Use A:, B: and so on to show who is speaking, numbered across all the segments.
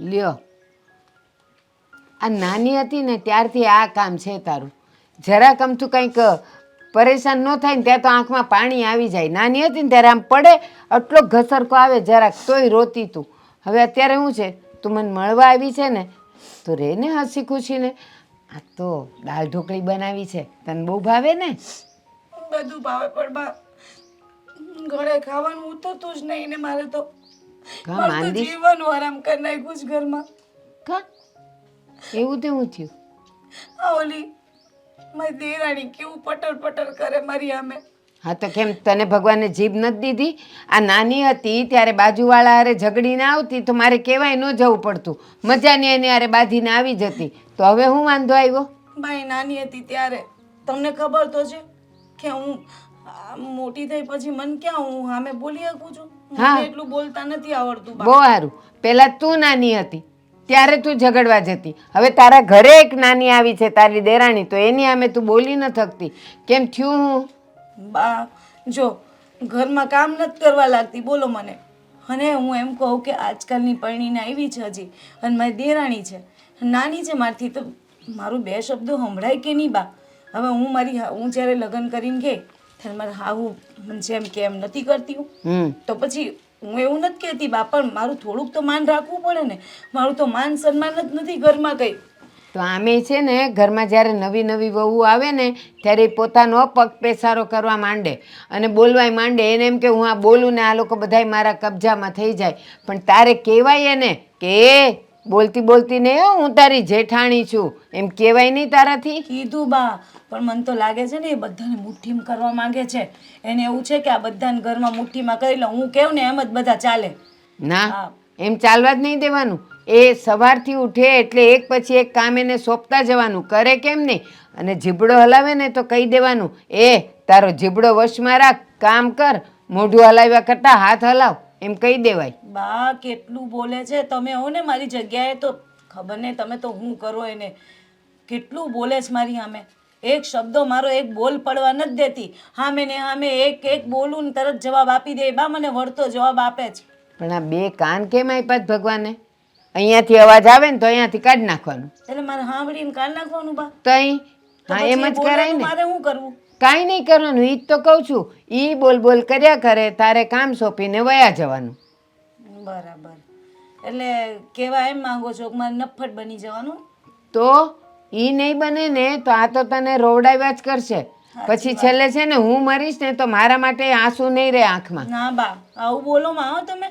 A: લ્યો. આ નાની હતી ને ત્યારથી આ કામ છે તારું. જરાક અમથું કંઈક પરેશાન ન થાય ને ત્યાં તો આંખમાં પાણી આવી જાય. નાની હતી ને ત્યારે આમ પડે, આટલો ઘસરકો આવે જરાક, તોય રોતી તું. હવે અત્યારે શું છે? તું મને મળવા આવી છે ને, તો રે ને હસી ખુશીને આ તો દાળ ઢોકળી બનાવી છે. તને બહુ ભાવે ને?
B: બધું ભાવે પણ ઘરે ખાવાનું ઉતરતું જ નહીં ને મારે તો
A: કા માંદી
B: જીવન આરામ કરી નાખ્યું છે ઘરમાં.
A: કા? એવું તેવું થયું?
B: આ ઓલી મારી દેરાણી કેવું પટર પટર કરે મારી આમે
A: હા તો કેમ તને ભગવાને જીભ નથી દીધી? આ નાની હતી ત્યારે બાજુવાળા હારે ઝઘડીને આવતી તો મારે કહેવાય ન જવું પડતું. મજાની એની હારે બાંધીને આવી જતી. તો હવે હું વાંધો આવ્યો?
B: ભાઈ નાની હતી ત્યારે. તમને ખબર તો છે કે હું મોટી થઈ પછી મન ક્યાં હું સામે બોલી શકું છું?
A: હા.
B: એટલું બોલતા નથી આવડતું
A: બહુ સારું. પેલા તું નાની હતી ત્યારે તું ઝઘડવા જતી. હવે તારા ઘરે એક નાની આવી છે તારી દેરાણી તો એની આમે તું બોલી ન થકતી. કેમ થયું હું?
B: બા જો ઘરમાં કામ નથી કરવા લાગતી બોલો મને. અને હું એમ કહું કે આજકાલની પરણીને આવી છે હજી અને મારી દેરાણી છે. નાની છે મારથી તો મારું બે શબ્દો સંભળાય કે નહીં બા? હવે હું મારી હા- હું જ્યારે લગ્ન કરીને ગઈ ત્યારે મારે આવું મને જેમ કે એમ નથી કરતી તો પછી હું એવું નથી કહેતી બા પણ મારું થોડુંક તો માન રાખવું પડે ને. મારું તો માન સન્માન જ નથી ઘરમાં કંઈ.
A: તો આમે છે ને ઘરમાં જ્યારે નવી નવી વહુ આવે ને ત્યારે એ પોતાનો પગ પેસારો કરવા માંડે. અને બોલવાય માંડે. એને એમ કે હું આ બોલું ને આ લોકો બધાય મારા કબજામાં થઈ જાય. પણ તારે કહેવાય એને કે બોલતી બોલતી ને હું તારી જેઠાણી છું. એમ કહેવાય નહીં તારાથી?
B: કીધું બા પણ મને તો લાગે છે ને એ બધાને મુઠ્ઠીમ કરવા માંગે છે. એને એવું છે કે આ બધાને ઘરમાં મુઠ્ઠીમાં કરી લઉં હું કેવું ને એમ જ બધા ચાલે.
A: ના. એમ ચાલવા જ નહીં દેવાનું. એ સવારથી ઉઠે એટલે એક પછી એક કામ એને સોંપતા જવાનું. કરે કેમ નહીં? અને જીબડો હલાવે ને તો કહી દેવાનું એ તારો જીબડો વશમાં રાખ કામ કર મોઢું હલાવ્યા કરતાં હાથ હલાવ. એમ કહી દેવાય.
B: બા કેટલું બોલે છે? તમે હો ને મારી જગ્યાએ તો ખબર નહીં તમે તો હું કરો એને. કેટલું બોલે છે મારી સામે? એક શબ્દો મારો એક બોલ પડવા નથી દેતી. હામે ને હામે એક એક બોલું ને તરત જવાબ આપી દે. બા મને વળતો જવાબ આપે છે.
A: પણ આ બે કાન કેમ આપ્યા છે ભગવાને? અહીંયાથી અવાજ આવે ને તો અહીંયાથી કાઢી નાખવાનું.
B: એટલે મારે સાંભળીને કાઢ નાખવાનું બા?
A: તો અહીં હા એમ જ કરાય ને.
B: મારે શું કરવું?
A: કાંઈ નહીં કરવાનું એ જ તો કહું છું. એ બોલ બોલ કર્યા કરે તારે કામ સોંપીને વયા જવાનું.
B: બરાબર. એટલે કેવા એમ માંગો છો કે મારે નફટ બની જવાનું?
A: તો એ નહીં બને ને તો આ તો તને રોવડાવ્યા જ કરશે. પછી છેલ્લે છે ને હું મરીશ ને તો મારા માટે આંસુ નહીં રહે આંખમાં.
B: ના બા આવું બોલો માં તમે.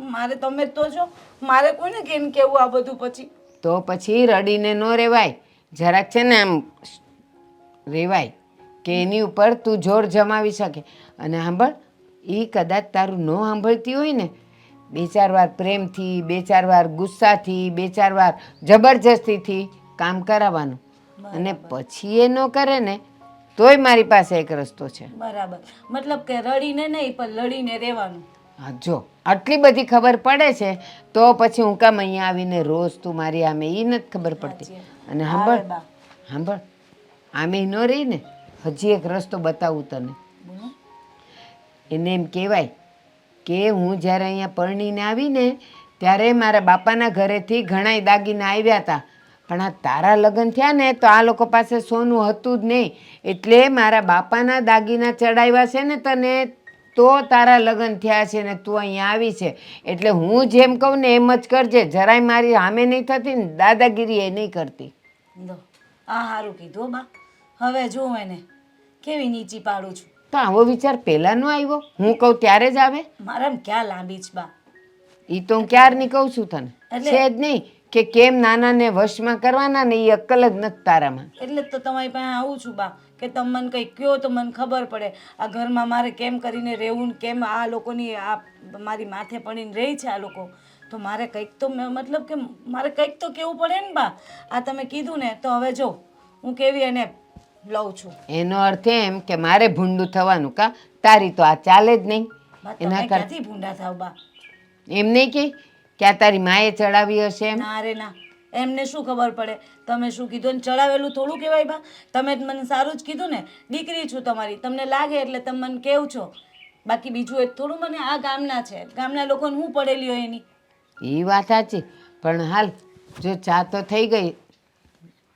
B: મારે તમે તો છો. મારે કોઈને કેમ કેવું આ બધું પછી?
A: તો પછી રડીને ન રેવાય. જરાક છે ને આમ રેવાય. કે એની ઉપર તું જોર જમાવી શકે. અને સાંભળ એ કદાચ તારું ન સાંભળતી હોય ને બે ચાર વાર પ્રેમથી બે ચાર વાર ગુસ્સાથી બે ચાર વાર જબરજસ્તીથી કામ કરાવવાનું. અને પછી એ ન કરે ને તોય મારી પાસે એક રસ્તો છે.
B: બરાબર. મતલબ કે રડીને નહીં પણ લડીને રહેવાનું.
A: હા જો આટલી બધી ખબર પડે છે તો પછી હું કામ અહીંયા આવીને રોજ તું મારી આમે એ નથી ખબર પડતી. અને સાંભળ સાંભળ આમે ન રહી ને હજી એક રસ્તો બતાવું તને. એને એમ કહેવાય કે હું જ્યારે અહીંયા પરણીને આવીને ત્યારે મારા બાપાના ઘરેથી ઘણાય દાગીના આવ્યા હતા પણ આ તારા લગ્ન થયા ને તો આ લોકો પાસે સોનું હતું જ નહીં. એટલે મારા બાપાના દાગીના ચડાવ્યા છે ને તને તો તારા લગ્ન થયા છે ને તું અહીંયા આવી છે. એટલે હું જેમ કહું ને એમ જ કરજે. જરાય મારી સામે નહીં થતી ને દાદાગીરી એ નહીં કરતી.
B: આ સારું કીધું બા. હવે જોઉં એને. કેવી નીચી પાડું છું?
A: તો આવો વિચાર પહેલાં ન આવ્યો હું કહું ત્યારે જ આવે.
B: મારામાં ક્યાં લાંબી છે બા?
A: એ તો હું ક્યારની કહું છું તને?
B: એટલે-
A: છે જ નહીં કે કેમ નાનાને વશમાં કરવાના ને એ અક્કલ જ નથી તારામાં.
B: એટલે તો તમારી પાસે આવું છું બા કે તમે મને કંઈ કહો તો મને ખબર પડે. આ ઘરમાં મારે કેમ કરીને રહેવું ને કેમ આ લોકોની આ મારી માથે પડીને રહી છે આ લોકો. તો મારે કંઈક તો મતલબ કે મારે કંઈક તો કેવું પડે ને બા. આ તમે કીધું ને તો હવે જો હું કેવી એને લઉં છું.
A: એનો અર્થ એમ કે મારે ભૂંડું થવાનું કા? તારી તો આ ચાલે જ નહીં.
B: બા
A: એના કર
B: ક્યાંથી ભૂંડા થાવ બા?
A: એમ નહીં કે કે આ તારી માએ ચડાવી હશે એમ?
B: ના રે ના. એમને શું ખબર પડે? તમે શું કીધું? ને ચડાવેલું થોડું કહેવાય બા? તમે જ મને સારું જ કીધું ને. દીકરી છું તમારી. તમને લાગે એટલે તમે મને કેવું છો. બાકી બીજું એ થોડું મને આ ગામના છે. ગામના લોકોને હું પડેલી હોય એની?
A: એ વાત સાચી. પણ હાલ જો ચા તો થઈ ગઈ.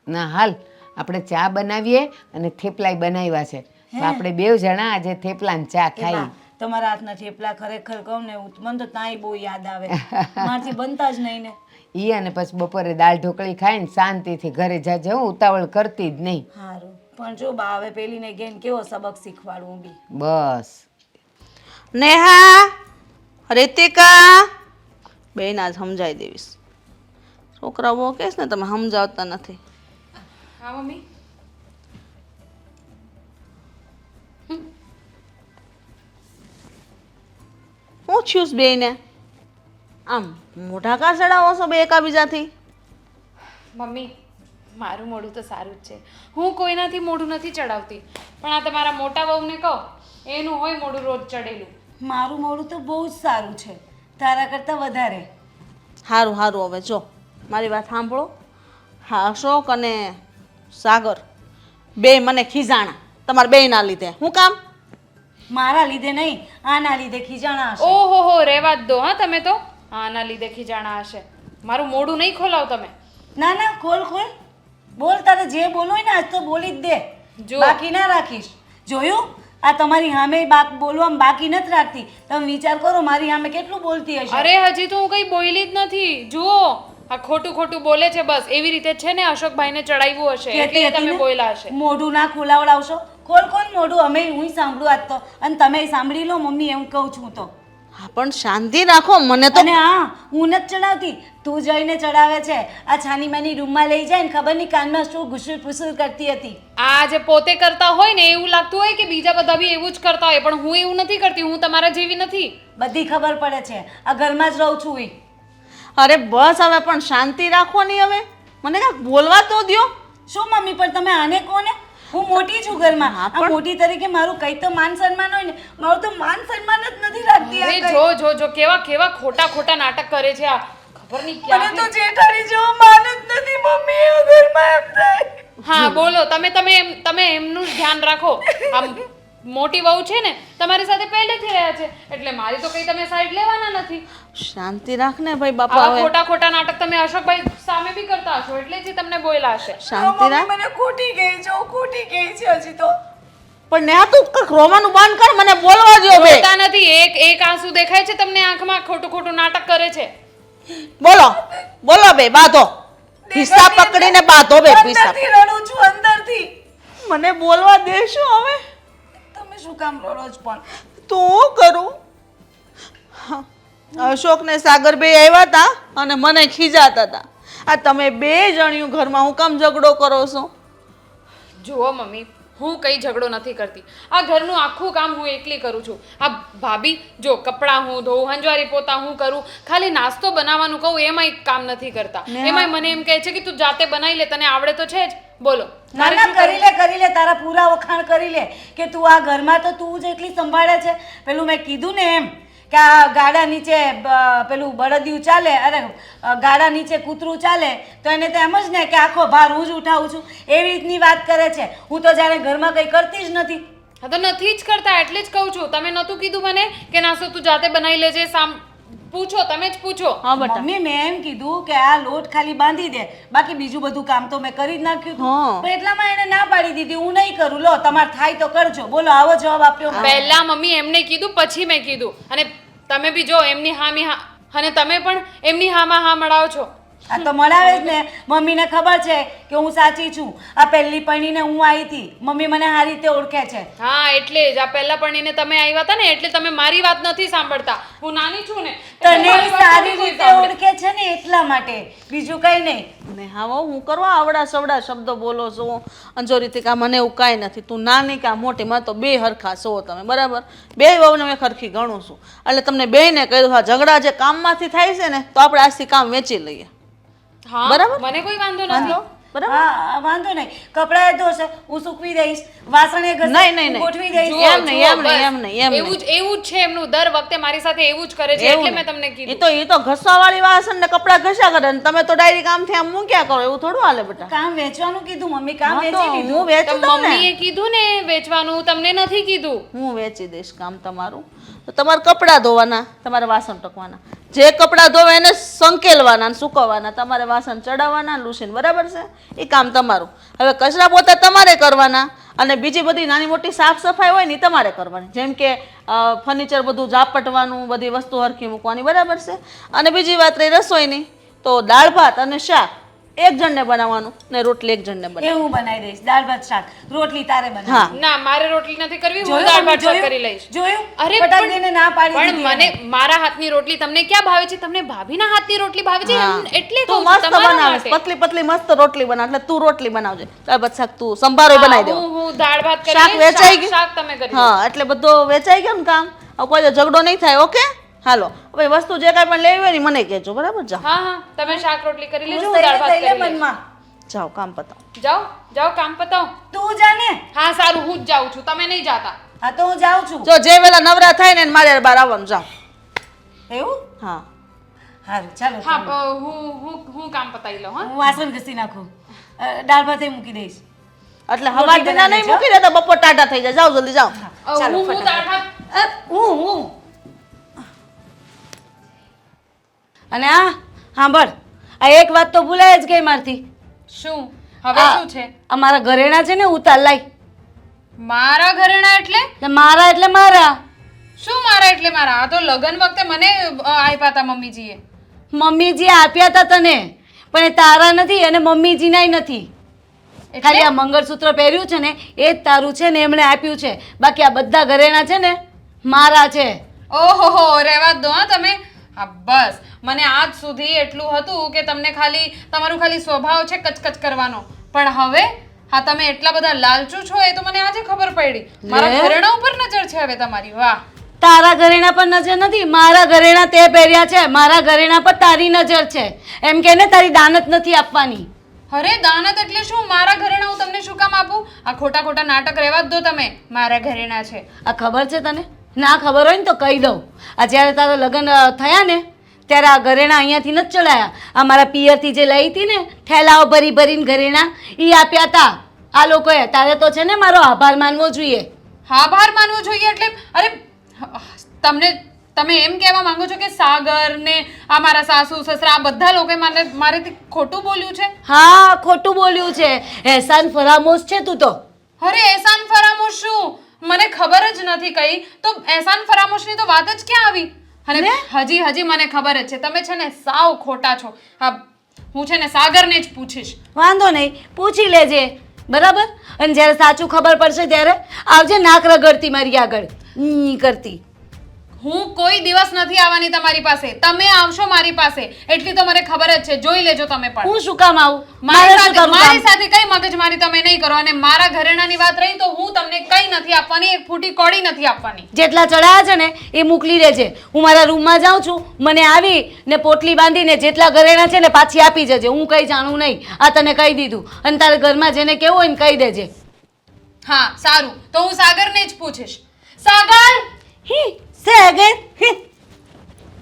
A: ના હાલ. આપણે ચા બનાવીએ અને થેપલાય બનાવ્યા છે. તો આપણે બેવ જણા આજે થેપલા ને ચા ખાઈ.
B: તમારા હાથના થેપલા ખરેખર કહું ને મને તો તાંય બહુ યાદ આવે. મારથી બનતા જ નહીં ને.
A: ઈ અને પછી બપોરે દાળ ઢોકળી ખાઈને શાંતિથી ઘરે જાજે હું ઉતાવળ કરતી જ નહીં.
B: સારું પણ જો બા હવે પેલીને ગેન કેવો સબક શીખવાડું બી
A: બસ.
C: નેહા રીતિકા. બેન આજ સમજાવી દેવીશ છોકરા બહુ કહેશ ને તમે સમજાવતા નથી.
D: હા મમ્મી.
C: હું થયું બેને આમ મોઢા કા ચડાવો છો બે એકાબીજાથી?
D: મમ્મી મારું મોઢું તો સારું જ છે. હું કોઈનાથી મોઢું નથી ચડાવતી. પણ આ તમારા મોટા બહુને કહો એનું હોય મોઢું રોજ ચડેલું.
B: મારું મોડું તો બહુ જ સારું છે. તારા કરતાં વધારે.
C: સારું સારું હવે જો. મારી વાત સાંભળો. હા અશોક અને સાગર બે મને ખીજાણા. તમારા ના લીધે. હું કામ?
B: મારા લીધે નહીં આના લીધે ખીજાણા હશે.
D: ઓહો હો રહેવા જ દો હા તમે તો. આના લીધે ખીજાણા હશે. મારું મોઢું નહીં ખોલાવ તમે.
B: ના ના ખોલ ખોલ. બોલ તારે જે બોલવું હોય ને આજ તો બોલી જ દે.
D: જો.
B: બાકી ના રાખીશ. જોયું? આ તમારી સામે બાક બોલવામાં બાકી નથી રાખતી. તમે વિચાર કરો મારી સામે કેટલું બોલતી હશે.
D: અરે હજી તો હું કઈ બોલી જ નથી. જુઓ. આ ખોટું ખોટું બોલે છે બસ. એવી રીતે છે ને અશોકભાઈને ચડાવ્યું હશે. એટલે તમે બોલ્યા હશે.
B: મોઢું ના ખોલાવડાવશો? ખોલ ખોલ મોઢું? અમે હું સાંભળું આજ તો. અને તમે સાંભળી લો મમ્મી એમ કહું છું તો.
C: હા પણ શાંતિ રાખો મને તો
B: અને હા હું નથી ચડાવતી. તું જઈને ચડાવે છે. આ છાની માની રૂમમાં લઈ જાય ને ખબર નહીં કાનમાં શું ઘુસુર ફુસુર કરતી હતી.
D: આ જે પોતે કરતા હોય ને એવું લાગતું હોય કે બીજા બધા બી એવું જ કરતા હોય. પણ હું એવું નથી કરતી. હું તમારા જેવી નથી.
B: બધી ખબર પડે છે. આ ઘરમાં જ રહું છું હું.
C: અરે બસ હવે પણ શાંતિ રાખો નહીં હવે. મને કાંઈક બોલવા તો દ્યો.
B: શું મમ્મી પણ તમે આને કોને? હું મોટી છું ઘરમાં.
C: હા,
B: આ મોટી તરીકે મારું કઈ તો માન સન્માન હોય ને મારું તો માન સન્માન જ નથી રાખતી આ
D: અરે
B: કંઈ.
D: જો જો જો કેવા કેવા ખોટા ખોટા નાટક કરે છે આ. ખબર નહીં
B: મને તો
D: ક્યાં
B: જેઠાણી જેવો માન જ નથી મમ્મી ઘરમાં એમ થાય.
D: હા બોલો તમે તમે એમ તમે એમનું જ ધ્યાન રાખો. આમ મોટી વહુ છે ને તમારી સાથે પહેલેથી રહ્યા છે. એટલે મારી તો કઈ તમે સાઈડ લેવાના નથી.
C: શાંતિ રાખ ને ભાઈ બાપા
D: આવા ખોટા ખોટા નાટક તમે અશોકભાઈ સામે બી કરતા હશો એટલે જ તમને બોયલા હશે.
C: શાંતિ રાખ.
B: મને ખોટી ગઈ છે ખોટી ગઈ છે હજી તો.
C: પણ નેહા તું કક રોવાનું બંધ કર મને બોલવા દો બે.
D: બોલતા નથી એક એક આંસુ દેખાય છે તમને આંખમાં ખોટું ખોટું નાટક કરે છે.
C: બોલો બોલો બે બાંધો. પીસા પકડીને બાંધો બે પીસા.
B: અંદરથી રડું છું અંદરથી.
C: મને બોલવા દેશો હવે.
B: શું કામ રોજ પણ?
C: તો કરું? અશોક ને સાગર બે આવ્યા હતા અને મને ખીજાતા હતા આ તમે બે જણિયું ઘરમાં હું કામ ઝઘડો કરો છો?
D: જુઓ મમ્મી હું કઈ ઝઘડો નથી કરતી. આ ઘરનું આખું કામ હું એકલી કરું છું. આ ભાભી જો કપડાં હું ધોઉં હંજવારી પોતા હું કરું ખાલી નાસ્તો બનાવવાનું કહું એમાંય કામ નથી કરતા. એમાંય મને એમ કહે છે કે તું જાતે બનાવી લે તને આવડે તો છે જ. બોલો.
B: ના ના કરી લે કરી લે તારા પૂરા વખાણ કરી લે કે તું આ ઘરમાં તો તું જ એટલી સંભાળે છે. પેલું મેં કીધું ને એમ કે આ ગાડા નીચે પેલું બળદિયું ચાલે અરે ગાડા નીચે કૂતરું ચાલે તો એને તો એમ જ ને કે આખો ભાર હું જ ઉઠાવું છું. એવી રીતની વાત કરે છે. હું તો જ્યારે ઘરમાં કંઈ કરતી જ નથી.
D: હા તો નથી જ કરતા એટલે જ કહું છું. તમે નહોતું કીધું મને કે નાસ્તો તું જાતે બનાવી લેજે સામ પૂછો તમે જ પૂછો.
C: હા બટા.
B: મમ્મી મેં એમ કીધું કે આ લોટ ખાલી બાંધી દે. બાકી બીજું બધું કામ તો મેં કરી જ નાખ્યું હતું. પણ એટલામાં એને ના પાડી દીધી. હું નહીં કરું. લો તમારે થાય તો કરજો. બોલો આવો જવાબ આપ્યો.
D: પહેલા મમ્મી એમને કીધું પછી મેં કીધું. અને તમે બી જો એમની હામી હા અને તમે પણ એમની હામાં હા મળાવો છો.
B: આ તો મળાવે જ ને. મમ્મીને ખબર છે કે હું સાચી છું. આ પહેલી પરણીને હું આવી હતી. મમ્મી મને આ રીતે ઓળખે છે.
D: હા એટલે જ. આ પહેલા પરણીને તમે આવ્યા હતા ને એટલે તમે મારી વાત નથી સાંભળતા. હું નાની છું ને
B: તને સારી રીતે ઓળખે છે ને એટલા માટે. બીજું કઈ નહીં.
C: ને હા હું કરવા આવડા સવડા શબ્દો બોલો છો. અંજોરીથી કા મને એવું કાંઈ નથી. તું નાની કા મોટી માં તો બે હરખા છો તમે બરાબર? બે વહુને મેં ખરખી ગણું છું. એટલે તમને બેયને કહ્યું હા ઝઘડા જે કામમાંથી થાય છે ને તો આપણે આજથી કામ વેચી લઈએ. બરાબર?
D: મને કોઈ વાંધો નથી.
C: બરાબર?
B: હા વાંધો નહીં. કપડાં ધોશે હું સૂકવી દઈશ વાસણે ઘસે
C: નહીં, નહીં,
B: ગોઠવી દઈશ.
C: એમ નહીં, એમ નહીં, એમ નહીં, એમ
D: એવું જ એવું જ છે એમનું. દર વખતે મારી સાથે એવું જ કરે છે એટલે મેં. તમને
C: એ
D: કીધું.
C: તો એ તો ઘસવાવાળી વાસણ ને કપડાં ઘસ્યા કરે ને તમે તો ડાયરી કામથી આમ મૂક્યા કરો એવું થોડું હાલે બેટા.
B: કામ વેચવાનું કીધું મમ્મી કામ વેચી દીધું
C: હું વેચું તમને?
D: મમ્મીએ કીધું ને વેચવાનું. તમને નથી કીધું.
C: હું વેચી દઈશ કામ તમારું. તો તમારે કપડાં ધોવાના, તમારે વાસણ ટકવાના. જે કપડાં ધોવે એને સંકેલવાના સૂકવવાના, તમારે વાસણ ચડાવવાના લૂસીને, બરાબર છે? એ કામ તમારું. હવે કચરા પોતા તમારે કરવાના અને બીજી બધી નાની મોટી સાફ સફાઈ હોય ને તમારે કરવાની. જેમ કે ફર્નિચર બધું ઝાપટવાનું, બધી વસ્તુ હરખી મૂકવાની, બરાબર છે? અને બીજી વાત રહી રસોઈની, તો દાળ ભાત અને શાક. એક જણને બનાવવાનું ને રોટલી એક જણને બનાવવાની.
B: એવું બનાવી દઈશ. દાળ ભાત શાક. રોટલી તારે બનાવી
D: ના મારે રોટલી નથી કરવી હું દાળ ભાત શાક કરી લઈશ.
B: જોયું?
D: અરે પણ-
B: એને ના પાડી
D: પણ મને મારા હાથની રોટલી તમને ક્યાં ભાવે છે? તમને ભાભીના હાથની રોટલી ભાવે છે? એટલે
C: તું
D: કહું
C: મસ્ત
D: બનાવે
C: બનાવીશ પતલી પતલી મસ્ત રોટલી બનાવ એટલે તું રોટલી બનાવજે. દાળ ભાત શાક તું સંભારો બનાવી દે
D: હું હું દાળ ભાત કરી
C: શાક વેચાઈ ગયું?
D: શાક તમે કરી
C: હા એટલે બધો વેચાઈ ગયો ને કામ? કોઈ ઝઘડો નહીં થાય ઓકે? હાલો હવે વસ્તુ જે કાંઈ પણ લેવી હોય ને મને કહેજો બરાબર? જાઓ.
D: હા હા તમે શાક રોટલી કરી લેજો
B: હું
D: દાળ ભાત કરી લઈશ.
B: મનમાં
C: જાઓ કામ પતાવો.
D: જાઓ જાઓ કામ પતાવો.
B: તું જાને
D: હા સારું હું જ જાઉં છું. તમે નહીં જાતા.
B: હા તો હું જાઉં છું.
C: જો જે વેલા નવરા થાય ને એને મારે હારે બહાર આવવાનું જાઓ.
B: એવું?
C: હા.
B: સારું ચાલો
D: હા અ, હું હું હું કામ પતાવી લઉં હા?
B: હું વાસણ ઘસી નાખું. અ, દાળ ભાત એ મૂકી દઈશ.
C: એટલે હવા દિના નહીં મૂકી દેતા બપોર ટાટા થઈ જાય. જાઓ જલ્દી જાઓ.
D: અ, હું હું દાળ ભાત
B: અ, હું અને આ સાંભળ આ એક વાત તો ભૂલાય જ ગઈ મારથી.
D: શું? હવે
B: આ-
D: શું છે?
B: અમારા ઘરેણા છે ને ઉતાર લાઈ
D: મારા ઘરેણા એટલે?
B: એટલે મારા એટલે મારા.
D: શું મારા એટલે મારા? આ તો લગ્ન વખતે મને અ, આપ્યા હતા મમ્મીજીએ.
B: મમ્મીજી આપ્યા હતા તને પણ એ તારા નથી અને મમ્મીજીનાય નથી. ખાલી આ મંગળસૂત્ર પહેર્યું છે ને એ જ તારું છે ને એમણે આપ્યું છે. બાકી આ બધા ઘરેણા છે ને મારા છે.
D: ઓહો રહેવા દો હા હા બસ. મને આજ સુધી એટલું હતું કે તમને ખાલી તમારું ખાલી સ્વભાવ છે કચકચ કરવાનો. પણ હવે હા તમે એટલા બધા લાલચુ છો એ તો મને આજે ખબર પડી. મારા. ઘરેણા ઉપર નજર છે હવે તમારી વાહ.
B: તારા ઘરેણા પર નજર નથી મારા ઘરેણા તે પહેર્યા છે મારા ઘરેણા પર તારી નજર છે. એમ કે ને તારી દાનત નથી આપવાની.
D: અરે દાનત એટલે શું? મારા ઘરેણા હું તમને શું કામ આપું? આ ખોટા ખોટા નાટક રહેવા જ દો તમે મારા ઘરેણા છે.
B: આ ખબર છે તને? ના ખબર હોય ને તો કહી દઉં. આ જ્યારે તારા લગ્ન થયા ને ત્યારે આ ઘરેણા અહીંયાથી નથી ચડાયા. આ મારા પિયરથી જે લઈ હતી ને ઠેલાઓ ભરી ભરીને ઘરેણા એ આપ્યા હતા આ લોકોએ તારે તો છે ને મારો આભાર માનવો જોઈએ.
D: આભાર માનવો જોઈએ એટલે અરે તમને તમે એમ કહેવા માંગો છો કે સાગર ને આ મારા સાસુ સસરા આ બધા લોકોએ મને મારેથી ખોટું બોલ્યું છે?
B: હા ખોટું બોલ્યું છે. એહસાન ફરામોશ છે તું તો.
D: અરે એહસાન ફરામોશ શું? મને ખબર જ નથી કઈ. તો એહસાન ફરામોશની તો વાત જ ક્યાં આવી? અને હજી હજી મને ખબર જ છે. તમે છે ને સાવ ખોટા છો. હા હું છે ને સાગરને જ પૂછીશ.
B: વાંધો નહીં. પૂછી લેજે. બરાબર? અને જ્યારે સાચું ખબર પડશે ત્યારે આવજે નાક રગડતી મારી આગળ. ની કરતી.
D: હું કોઈ દિવસ નથી આવવાની તમારી પાસે. તમે આવશો મારી પાસે. એટલી તો મને ખબર જ છે. જોઈ લેજો તમે પણ.
B: હું શું કામ આવું?
D: મારી સાથે મારી સાથે કઈ મગજમારી તમે નહીં કરો અને મારા ઘરેણાની વાત રહી તો હું તમને કઈ નથી આપવાની એક ફૂટી કોડી નથી આપવાની.
B: જેટલા ચડાયા છે ને એ મોકલી દેજે. હું મારા રૂમમાં જાઉં છું મને આવી ને પોટલી બાંધીને જેટલા ઘરેણા છે ને પાછી આપી જજે. હું કંઈ જાણું નહીં. આ તને કહી દીધું. અને તારે ઘરમાં જેને કેવું હોય ને કહી દેજે.
D: હા સારું. તો હું સાગરને જ પૂછીશ. સાગર!
B: હી! સે અગેન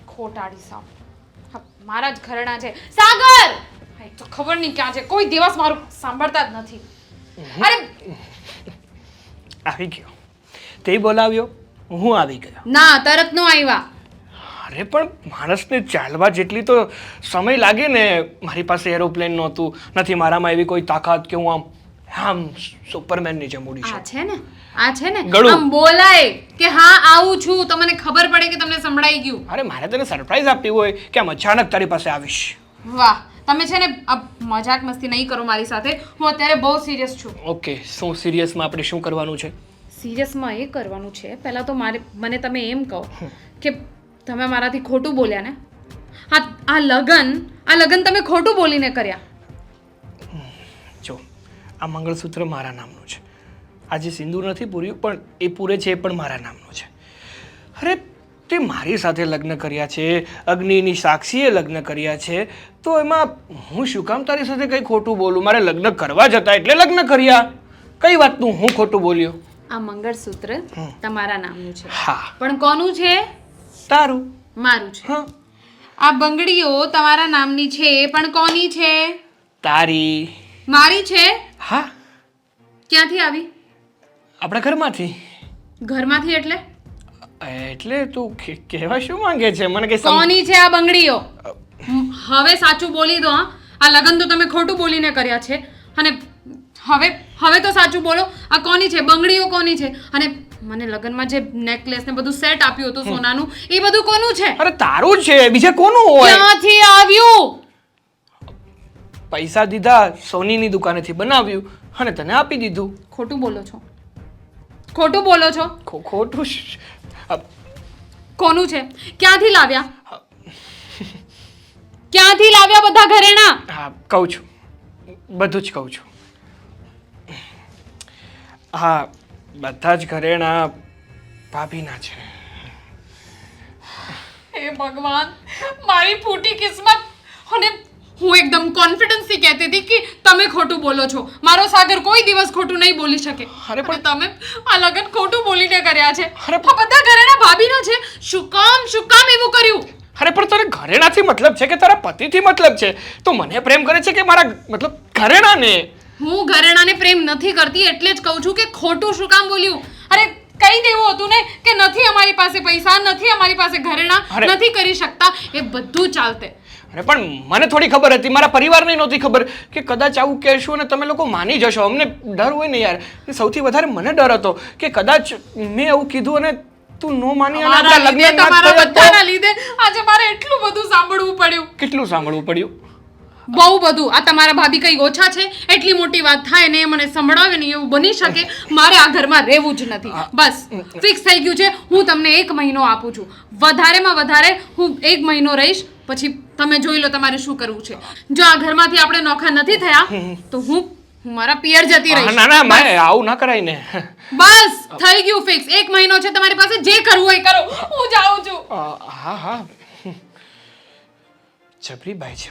D: ખોટાડી સાવ હા, મારા જ ઘરણા છે. સાગર! હા, એ તો ખબર નહીં ક્યાં છે. કોઈ દિવસ મારું સાંભળતા જ નથી. અરે!
E: આવી ગયો. તે બોલાવ્યો. હું આવી ગયો.
D: ના તરત નો આવ્યા
E: અરે પણ માણસને ચાલવા જેટલી તો સમય લાગે ને? મારી પાસે એરોપ્લેન નહોતું. નથી મારામાં એવી કોઈ તાકાત કે હું આમ આમ સુપરમેનની જેમ ઉડી
D: આ છે ને? આ છે ને?
E: ગળું.
D: આમ બોલાય કે હા આવું છું તો મને ખબર પડે કે તમને સંભળાઈ ગયું.
E: અરે મારે તને સરપ્રાઈઝ આપવી હોય કે આમ અચાનક તારી પાસે આવીશ.
D: વાહ તમે છે ને આ મજાક મસ્તી નહીં કરો મારી સાથે. હું અત્યારે બહુ સિરિયસ છું.
E: ઓકે શું સિરિયસમાં આપણે શું કરવાનું છે?
D: સિરિયસમાં એ કરવાનું છે. પહેલાં તો મારે મને તમે એમ કહો કે તમે મારાથી ખોટું બોલ્યા ને? આ આ લગન આ લગન તમે ખોટું બોલીને કર્યા.
E: આ મંગળસૂત્ર મારા નામનું છે. આજે સિંદૂર નથી પૂર્યું પણ એ પૂરે છે એ પણ મારા નામનું છે. અરે તે મારી સાથે લગ્ન કર્યા છે અગ્નિની સાક્ષીએ લગ્ન કર્યા છે તો એમાં હું શું કામ તારી સાથે કંઈ ખોટું બોલું? મારે લગ્ન કરવા જતા એટલે લગ્ન કર્યા. કઈ વાતનું હું ખોટું બોલ્યો?
D: આ મંગળસૂત્ર તમારા નામનું છે.
E: હા.
D: પણ કોનું છે?
E: તારું.
D: મારું છે. આ બંગડીઓ તમારા નામની છે પણ કોની છે?
E: તારી.
D: મારી છે?
E: હા.
D: ક્યાંથી આવી?
E: આપણા ઘરમાંથી.
D: ઘરમાંથી એટલે?
E: એટલે તું કહેવા શું માંગે છે? મને કે
D: કોની છે આ બંગડીઓ? હવે સાચું બોલી દો હા. આ લગ્ન તો તમે ખોટું બોલીને કર્યા છે. અને હવે હવે તો સાચું બોલો. આ કોની છે? બંગડીઓ કોની છે? અને મને લગ્નમાં જે નેકલેસ ને બધું સેટ આપ્યું હતું સોનાનું એ બધું કોનું છે?
E: અરે તારું જ છે. બીજા કોનું હોય?
D: ક્યાંથી આવ્યું?
E: પૈસા દીધા સોનીની દુકાનેથી બનાવ્યું અને તને આપી દીધું.
D: ખોટું બોલો છો. ખોટું બોલો છો.
E: ખોટું
D: કોનું છે? ક્યાંથી લાવ્યા? ક્યાંથી લાવ્યા બધા ઘરેણા?
E: હા કહું છું. બધું જ કહું છું. હા બધા જ ઘરેણા ભાભીના છે.
D: હે ભગવાન મારી ફૂટી કિસ્મત અને હું એકદમ કોન્ફિડન્સથી કહેતી હતી કે તમે ખોટું બોલો છો. મારો સાગર કોઈ દિવસ ખોટું નહીં બોલી શકે.
E: અરે પણ-
D: તમે આ લગન ખોટું બોલીને કર્યા છે.
E: અરે
D: બધા ઘરેણા ભાભીના છે. શું કામ શું કામ એવું કર્યું?
E: અરે પણ તને ઘરેણાથી મતલબ છે કે તારા પતિથી મતલબ છે? તો મને પ્રેમ કરે છે કે મારા મતલબ ઘરેણાને?
D: હું ઘરેણાને પ્રેમ નથી કરતી એટલે જ કહું છું કે ખોટું શું કામ બોલ્યું? અરે કહી દેવું હતું ને કે નથી અમારી પાસે પૈસા નથી અમારી પાસે ઘરેણા નથી કરી શકતા. એ બધું ચાલતે.
E: અરે પણ મને થોડી ખબર હતી મારા પરિવારને નહોતી ખબર કે કદાચ આવું કહેશું અને તમે લોકો માની જશો. અમને ડર હોય ને યાર. સૌથી વધારે મને ડર હતો કે કદાચ મેં એવું કીધું અને તું નો માની અને આપણા લગ્ન
D: તમારા બધાના લીધે આજે મારે એટલું બધું સાંભળવું પડ્યું.
E: કેટલું સાંભળવું પડ્યું?
D: બહુ બધું. આ તમારા ભાભી કઈ ઓછા છે એટલી મોટી વાત થાય ને મને સંભળાવે ને એવું બની શકે મારે આ ઘરમાં રહેવું જ નથી. બસ ફિક્સ થઈ ગયું છે. હું તમને એક મહિનો આપું છું. વધારેમાં વધારે હું એક મહિનો રહીશ પછી તમે જોઈ લો તમારે શું કરવું છે. જો આ ઘરમાંથી આપણે નોખા નથી થયા તો હું હું મારા પિયર જતી રહીશ.
E: ના ના મેં આવું ના કરાય ને.
D: બસ થઈ ગયું ફિક્સ એક મહિનો છે તમારી પાસે જે કરવું હોય કરો. હું જાઉં છું.
E: હા હા. જબરી ભાઈ છે.